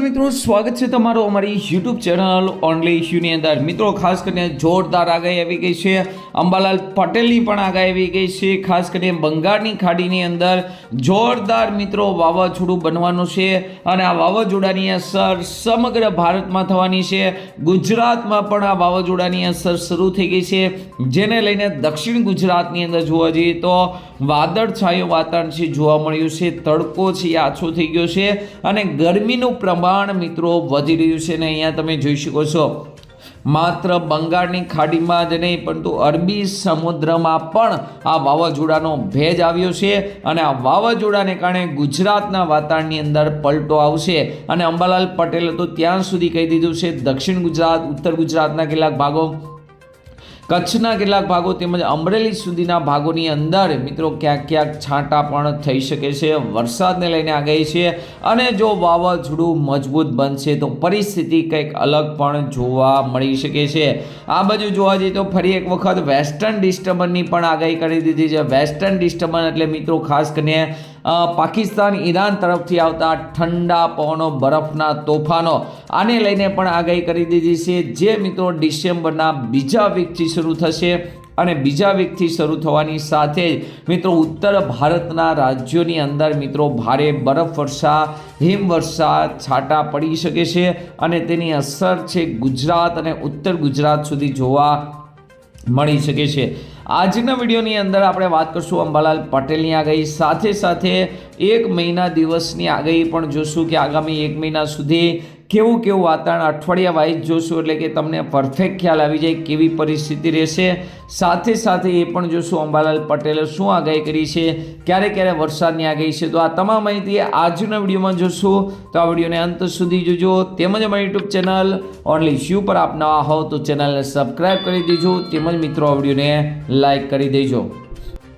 મિત્રો, સ્વાગત છે તમારું અમારી યુટ્યુબ ચેનલ ઓનલી ઇશ્યુની અંદર. મિત્રો, ખાસ કરીને જોરદાર આગાહી આવી ગઈ છે. અંબાલાલ પટેલની પણ આગાહી આવી ગઈ છે. ખાસ કરીને બંગાળની ખાડીની અંદર જોરદાર મિત્રો વાવાઝોડું બનવાનું છે અને આ વાવાઝોડાની અસર સમગ્ર ભારતમાં થવાની છે. ગુજરાતમાં પણ આ વાવાઝોડાની અસર શરૂ થઈ ગઈ છે. જેને લઈને દક્ષિણ ગુજરાતની અંદર જોવા જઈએ તો વાદળછાયું વાતાવરણ છે, જોવા મળ્યું છે. તડકો છે, આછો થઈ ગયો છે અને ગરમીનું પ્રમાણ મિત્રો વધી રહ્યું છે ને અહીંયા તમે જોઈ શકો છો. માત્ર બંગાળની ખાડીમાં જ નહીં, પરંતુ અરબી સમુદ્રમાં પણ આ વાવાઝોડાનો ભેજ આવ્યો છે અને આ વાવાઝોડાને કારણે ગુજરાતના વાતાવરણની અંદર પલટો આવશે અને અંબાલાલ પટેલે તો ત્યાં સુધી કહી દીધું છે, દક્ષિણ ગુજરાત, ઉત્તર ગુજરાતના કેટલાક ભાગો કચ્છના કેટલાક ભાગો તેમજ અમરેલી સુધીના ભાગોની અંદર મિત્રો ક્યાંક ક્યાંક છાંટા પણ થઈ શકે છે, વરસાદને લઈને આગાહી છે અને જો વાવાઝોડું મજબૂત બનશે તો પરિસ્થિતિ કંઈક અલગ પણ જોવા મળી શકે છે. આ બાજુ જોવા જઈએ તો ફરી એક વખત વેસ્ટર્ન ડિસ્ટર્બન્સની પણ આગાહી કરી દીધી છે. વેસ્ટર્ન ડિસ્ટર્બન્સ એટલે મિત્રો ખાસ કરીને પાકિસ્તાન ઈરાન તરફથી આવતા ઠંડા પવનો, બરફના તોફાનો, આને લઈને પણ આગાહી કરી દીધી છે. જે મિત્રો ડિસેમ્બરના બીજા વીકથી શરૂ થશે અને બીજા વીકથી શરૂ થવાની સાથે જ મિત્રો ઉત્તર ભારતના રાજ્યોની અંદર મિત્રો ભારે બરફવર્ષા હિમવર્ષા છાંટા પડી શકે છે અને તેની અસર છે ગુજરાત અને ઉત્તર ગુજરાત સુધી જોવા મળી શકે છે. આજના વિડીયોની અંદર આપણે વાત કરશું અંબાલાલ પટેલની આગાહી. સાથે સાથે એક મહિના દિવસની આગાહી પણ જોશું કે આગામી એક મહિના સુધી કેવું કેવું વાતાવરણ અઠવાડિયા વાઇઝ જોશું એટલે કે તમને પરફેક્ટ ખ્યાલ આવી જાય કેવી પરિસ્થિતિ રહેશે. સાથે સાથે એ પણ જોશું અંબાલાલ પટેલે શું આગાહી કરી છે, ક્યારે ક્યારે વરસાદની આગાહી છે. તો આ તમામ માહિતી આજના વિડીયોમાં જોશું. તો આ વિડીયોને અંત સુધી જોજો. તેમજ અમારી યુટ્યુબ ચેનલ ઓનલી શ્યુ પર આપ નવા હો તો ચેનલને સબસ્ક્રાઈબ કરી દેજો. તેમજ મિત્રો આ વિડીયોને લાઇક કરી દેજો.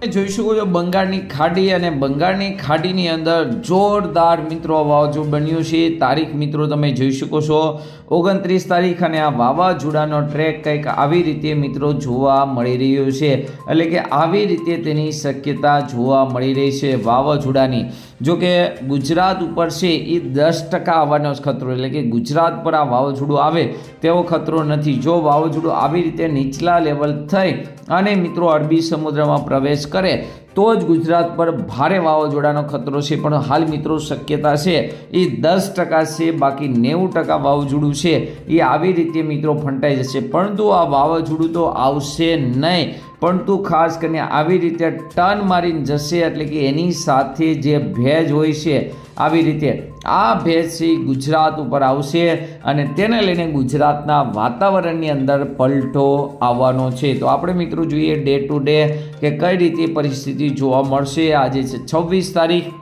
જોઈ શકો છો બંગાળની ખાડી અને બંગાળની ખાડીની અંદર જોરદાર મિત્રો વાવાઝોડું બન્યું છે. તારીખ મિત્રો તમે જોઈ શકો છો. ઓગણત્રીસ તારીખ અને આ વાવાઝોડાનો ટ્રેક કંઈક આવી રીતે મિત્રો જોવા મળી રહ્યો છે. એટલે કે આવી રીતે તેની શક્યતા જોવા મળી રહી છે વાવાઝોડાની. જો કે ગુજરાત ઉપર છે એ દસ ટકા આવવાનો જ ખતરો, એટલે કે ગુજરાત પર આ વાવાઝોડું આવે તેવો ખતરો નથી. જો વાવાઝોડું આવી રીતે નીચલા લેવલ થઈ અને મિત્રો અરબી સમુદ્રમાં પ્રવેશ કરે, તો જ ગુજરાત પર ભારે વાવાઝોડાનો ખતરો છે. પણ હાલ મિત્રો શક્યતા છે એ દસ ટકા છે, બાકી નેવું ટકા વાવાઝોડું છે. એ આવી રીતે મિત્રો ફંટાઈ જશે. પરંતુ આ વાવાઝોડું તો આવશે નહીં. પરંતુ ખાસ કરીને આવી રીતે ટર્ન મારીને જશે એટલે કે એની સાથે જે ભેજ હોય છે, આવી રીતે આ ભેજ છે ગુજરાત ઉપર આવશે અને તેને લઈને ગુજરાતના વાતાવરણની અંદર પલટો આવવાનો છે. તો આપણે મિત્રો જોઈએ ડે ટુ ડે કે કઈ રીતે પરિસ્થિતિ જોવા મળશે. આજે છે છવ્વીસ તારીખ.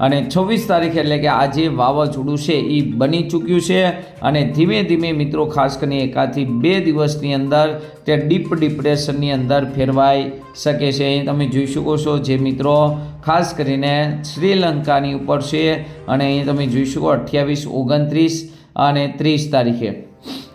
અને છવ્વીસ તારીખે એટલે કે આજે વાવાઝોડું છે એ બની ચૂક્યું છે. અને ધીમે ધીમે મિત્રો, ખાસ કરીને એકાથી બે દિવસની અંદર તે ડીપ ડિપ્રેશનની અંદર ફેરવાઈ શકે છે. અહીં તમે જોઈ શકો છો જે મિત્રો, ખાસ કરીને શ્રીલંકાની ઉપર છે. અને અહીં તમે જોઈ શકો અઠ્યાવીસ, ઓગણત્રીસ અને ત્રીસ તારીખે.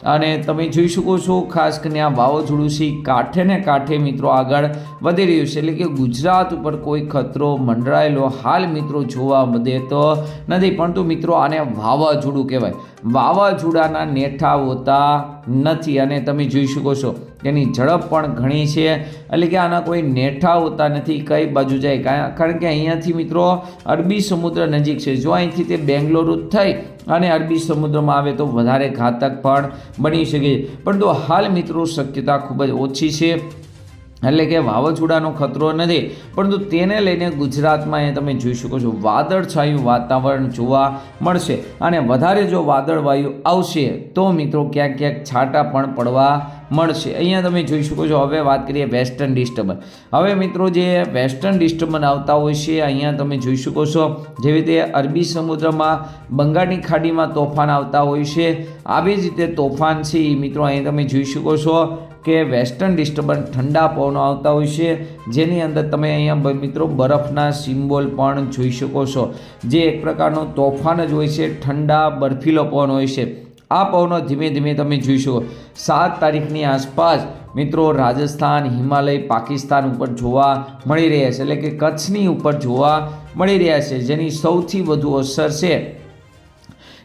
અને તમે જોઈ શકો છો, ખાસ કરીને આ વાવાઝોડું છે કાંઠે ને કાંઠે મિત્રો આગળ વધી રહ્યું છે. એટલે કે ગુજરાત ઉપર કોઈ ખતરો મંડરાયેલો, હાલ મિત્રો જોવા મળે તો નથી. પરંતુ મિત્રો આને વાવાઝોડું કહેવાય. વાવાઝોડાના નેઠા હોતા નથી. અને તમે જોઈ શકો છો એની ઝડપ પણ ઘણી છે. એટલે કે આના કોઈ નેઠા હોતા નથી, કઈ બાજુ જાય. કારણ કે અહીંયાથી મિત્રો અરબી સમુદ્ર નજીક છે. જો અહીંથી તે બેંગ્લોરુ થઈ અને અરબી સમુદ્રમાં આવે તો વધારે ઘાતક પણ બની શકે. પરંતુ હાલ મિત્રો શક્યતા ખૂબ જ ઓછી છે. એટલે કે વાવાઝોડાનો ખતરો નથી. પરંતુ તેને લઈને ગુજરાતમાં એ તમે જોઈ શકો છો, વાદળછાયું વાતાવરણ જોવા મળશે. અને વધારે જો વાદળવાયુ આવશે, તો મિત્રો ક્યાંક ક્યાંક છાંટા પણ પડવા મળશે. અહીંયા તમે જોઈ શકો છો, હવે વાત કરીએ વેસ્ટર્ન ડિસ્ટર્બન્સ હવે મિત્રો જે વેસ્ટર્ન ડિસ્ટર્બન્સ આવતા હોય છે, અહીંયા તમે જોઈ શકો છો, જેવી રીતે અરબી સમુદ્રમાં બંગાળની ખાડીમાં તોફાન આવતા હોય છે. આવી જ રીતે તોફાન છે એ મિત્રો, અહીં તમે જોઈ શકો છો કે વેસ્ટર્ન ડિસ્ટર્બન્સ ઠંડા પવનો આવતા હોય છે, જેની અંદર તમે અહીંયા મિત્રો બરફના સિમ્બોલ પણ જોઈ શકો છો. જે એક પ્રકારનો તોફાન જ હોય છે, ઠંડા બર્ફીલો પવન હોય છે. આ પવનો ધીમે ધીમે તમે જોઈશો સાત તારીખની આસપાસ મિત્રો રાજસ્થાન, હિમાલય, પાકિસ્તાન ઉપર જોવા મળી રહ્યા છે. એટલે કે કચ્છની ઉપર જોવા મળી રહ્યા છે, જેની સૌથી વધુ અસર છે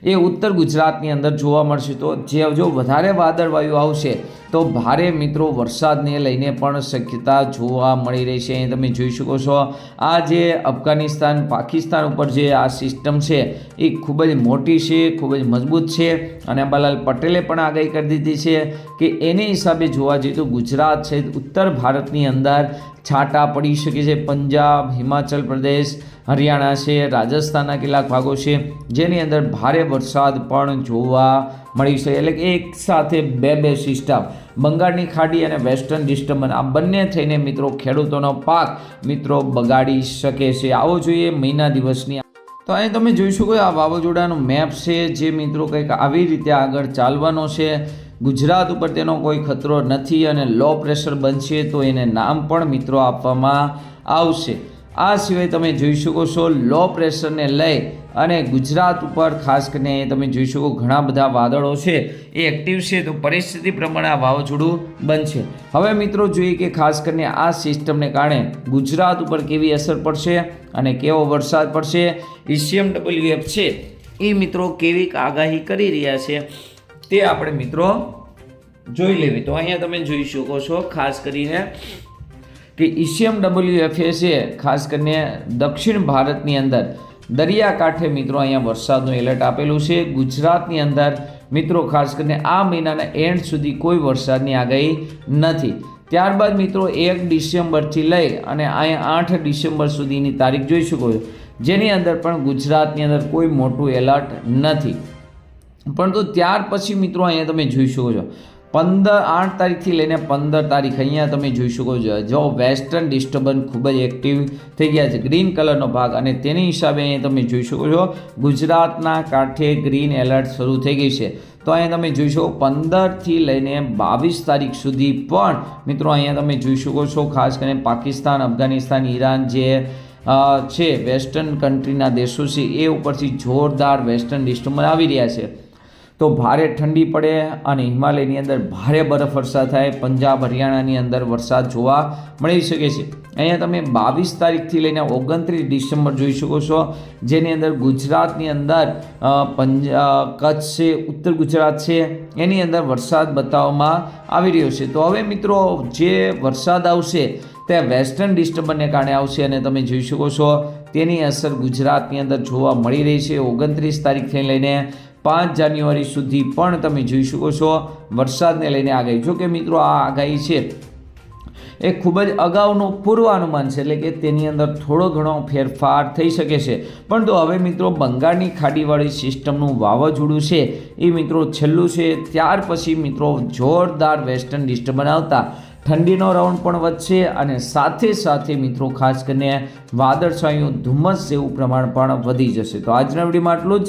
એ ઉત્તર ગુજરાતની અંદર જોવા મળશે તો જે જો વધારે વાદળવાયુ આવશે, તો ભારે મિત્રો વરસાદને લઈને પણ શક્યતા જોવા મળી રહી છે. અહીં તમે જોઈ શકો છો, આ જે અફઘાનિસ્તાન, પાકિસ્તાન ઉપર જે આ સિસ્ટમ છે, એ ખૂબ જ મોટી છે, ખૂબ જ મજબૂત છે. અને અંબાલાલ પટેલે પણ આગાહી કરી દીધી છે કે એને હિસાબે જોવા જઈએ તો ગુજરાત છે ઉત્તર ભારતની અંદર છાંટા પડી શકે છે. પંજાબ, હિમાચલ પ્રદેશ, હરિયાણા છે, રાજસ્થાનના કેટલાક ભાગો છે, જેની અંદર ભારે વરસાદ પણ જોવા મળી શકે એટલે કે એક સાથે બે બે સિસ્ટમ બંગાળની ખાડી અને વેસ્ટર્ન ડિસ્ટર્બન્સ આ બંને થઈને મિત્રો ખેડૂતોનો પાક મિત્રો બગાડી શકે છે. આવો જોઈએ મહિના દિવસની તો અહીં તમે જોઈ શકો આ વાવાઝોડાનો મેપ છે, જે મિત્રો કંઈક આવી રીતે આગળ ચાલવાનો છે. ગુજરાત ઉપર તેનો કોઈ ખતરો નથી અને લો પ્રેશર બનશે તો એને નામ પણ મિત્રો આપવામાં આવશે. આ સિવાય તમે જોઈ શકો છો લો પ્રેશરને લઈ અને ગુજરાત ઉપર ખાસ કરીને તમે જોઈ શકો ઘણા બધા વાદળો છે, એ એક્ટિવ છે, તો પરિસ્થિતિ પ્રમાણે આ વાવાઝોડું બનશે. હવે મિત્રો જોઈએ કે ખાસ કરીને આ સિસ્ટમને કારણે ગુજરાત ઉપર કેવી અસર પડશે અને કેવો વરસાદ પડશે ઈસીએમ ડબલ્યુએફ છે, એ મિત્રો કેવી આગાહી કરી રહ્યા છે. તે આપણે મિત્રો જોઈ લેવી. તો અહીંયા તમે જોઈ શકો છો, ખાસ કરીને કે ઈસીએમ ડબલ્યુએફએ છે, ખાસ કરીને દક્ષિણ ભારતની અંદર દરિયાકાંઠે મિત્રો અહીંયા વરસાદનું એલર્ટ આપેલું છે. ગુજરાતની અંદર મિત્રો ખાસ કરીને આ મહિનાના એન્ડ સુધી કોઈ વરસાદની આગાહી નથી. ત્યારબાદ મિત્રો એક ડિસેમ્બરથી લઈ અને અહીંયા આઠ ડિસેમ્બર સુધીની તારીખ જોઈ શકો છો. જેની અંદર પણ ગુજરાતની અંદર કોઈ મોટું એલર્ટ નથી. પરંતુ ત્યાર પછી મિત્રો અહીંયા તમે જોઈ શકો છો. પંદર આઠ તારીખથી લઈને પંદર તારીખ અહીંયા તમે જોઈ શકો છો. જો વેસ્ટર્ન ડિસ્ટર્બન્સ ખૂબ જ એક્ટિવ થઈ ગયા છે, ગ્રીન કલરનો ભાગ અને તેની હિસાબે અહીંયા તમે જોઈ શકો છો, ગુજરાતના કાંઠે ગ્રીન એલર્ટ શરૂ થઈ ગઈ છે. તો અહીંયા તમે જોઈ શકો પંદરથી લઈને બાવીસ તારીખ સુધી પણ મિત્રો અહીંયા તમે જોઈ શકો છો, ખાસ કરીને પાકિસ્તાન, અફઘાનિસ્તાન, ઈરાન જે છે, વેસ્ટર્ન કન્ટ્રીના દેશો છે, એ ઉપરથી જોરદાર વેસ્ટર્ન ડિસ્ટર્બન્સ આવી રહ્યા છે. તો ભારે ઠંડી પડે અને હિમાલયની અંદર ભારે બરફ વરસાદ થાય. પંજાબ, હરિયાણાની અંદર વરસાદ જોવા મળી શકે છે. અહીંયા તમે બાવીસ તારીખથી લઈને ઓગણત્રીસ ડિસેમ્બર જોઈ શકો છો. જેની અંદર ગુજરાતની અંદર પંજા કચ્છ છે, ઉત્તર ગુજરાત છે, એની અંદર વરસાદ બતાવવામાં આવી રહ્યો છે. તો હવે મિત્રો, જે વરસાદ આવશે, તે વેસ્ટર્ન ડિસ્ટર્બન્સને કારણે આવશે અને તમે જોઈ શકો છો, તેની અસર ગુજરાતની અંદર જોવા મળી રહી છે. ઓગણત્રીસ તારીખથી લઈને પાંચ જાન્યુઆરી સુધી પણ તમે જોઈ શકો છો. વરસાદને લઈને આગાહી. જો કે મિત્રો, આ આગાહી છે એ ખૂબ જ અગાઉનું પૂર્વાનુમાન છે, એટલે કે તેની અંદર થોડો ઘણો ફેરફાર થઈ શકે છે. પણ તો હવે મિત્રો, બંગાળની ખાડીવાળી સિસ્ટમનું વાવાઝોડું છે એ મિત્રો છેલ્લું છે. ત્યાર પછી મિત્રો, જોરદાર વેસ્ટર્ન ડિસ્ટર્બન આવતા ઠંડીનો રાઉન્ડ પણ વધશે અને સાથે સાથે મિત્રો, ખાસ કરીને વાદળછાયું ધુમ્મસ જેવું પ્રમાણ પણ વધી જશે. તો આજના વિડીયોમાં આટલું જ.